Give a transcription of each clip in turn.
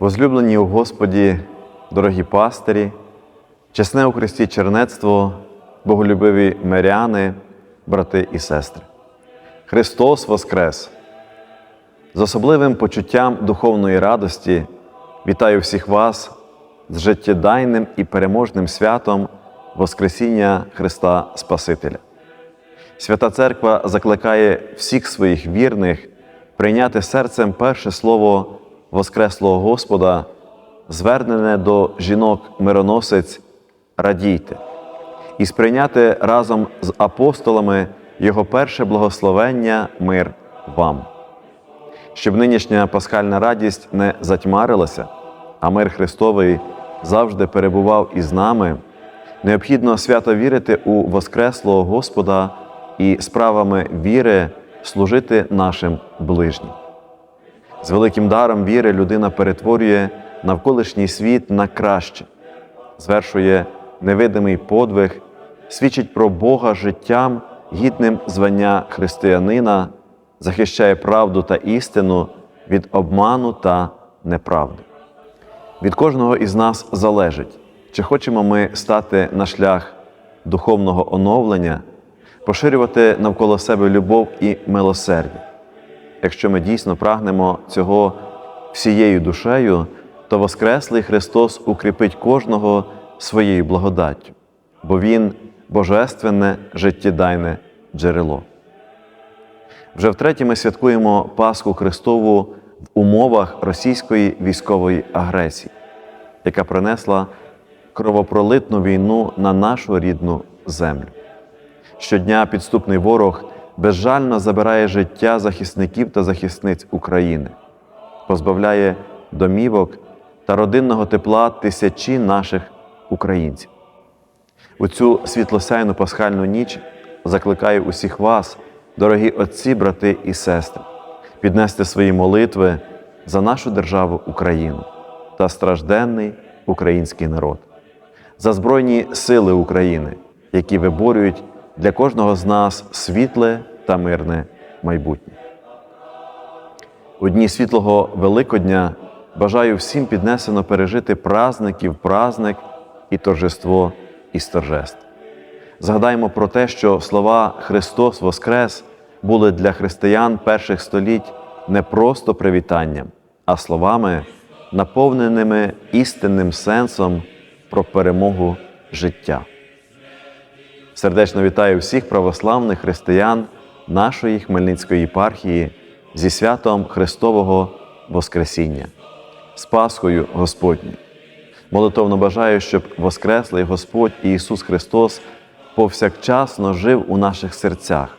Возлюблені у Господі, дорогі пастирі, чесне у Христі чернецтво, боголюбиві миряни, брати і сестри. Христос Воскрес! З особливим почуттям духовної радості вітаю всіх вас з життєдайним і переможним святом Воскресіння Христа Спасителя. Свята Церква закликає всіх своїх вірних прийняти серцем перше слово Воскреслого Господа, звернене до жінок-мироносець радійте, і сприйняти разом з апостолами Його перше благословення мир вам. Щоб нинішня пасхальна радість не затьмарилася, а мир Христовий завжди перебував із нами, необхідно свято вірити у Воскреслого Господа і справами віри служити нашим ближнім. З великим даром віри людина перетворює навколишній світ на краще, звершує невидимий подвиг, свідчить про Бога життям, гідним звання християнина, захищає правду та істину від обману та неправди. Від кожного із нас залежить, чи хочемо ми стати на шлях духовного оновлення, поширювати навколо себе любов і милосердя. Якщо ми дійсно прагнемо цього всією душею, то Воскреслий Христос укріпить кожного своєю благодаттю, бо Він божественне життєдайне джерело. Вже втретє ми святкуємо Пасху Христову в умовах російської військової агресії, яка принесла кровопролитну війну на нашу рідну землю. Щодня підступний ворог безжально забирає життя захисників та захисниць України, позбавляє домівок та родинного тепла тисячі наших українців. У цю світлосяйну пасхальну ніч закликаю усіх вас, дорогі отці, брати і сестри, піднести свої молитви за нашу державу Україну та стражденний український народ, за Збройні сили України, які виборюють для кожного з нас світле та мирне майбутнє. У дні світлого Великодня бажаю всім піднесено пережити празників, празник і торжество із торжеств. Згадаємо про те, що слова Христос Воскрес були для християн перших століть не просто привітанням, а словами, наповненими істинним сенсом про перемогу життя. Сердечно вітаю всіх православних християн нашої Хмельницької єпархії зі святом Христового Воскресіння, з Пасхою Господню. Молитовно бажаю, щоб Воскреслий Господь Ісус Христос повсякчасно жив у наших серцях,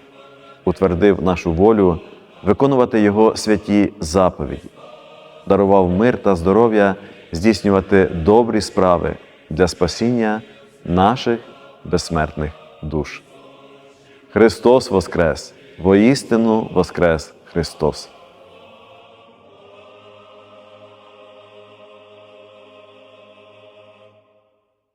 утвердив нашу волю виконувати Його святі заповіді, дарував мир та здоров'я здійснювати добрі справи для спасіння наших безсмертних душ. Христос Воскрес! Воістину Воскрес Христос!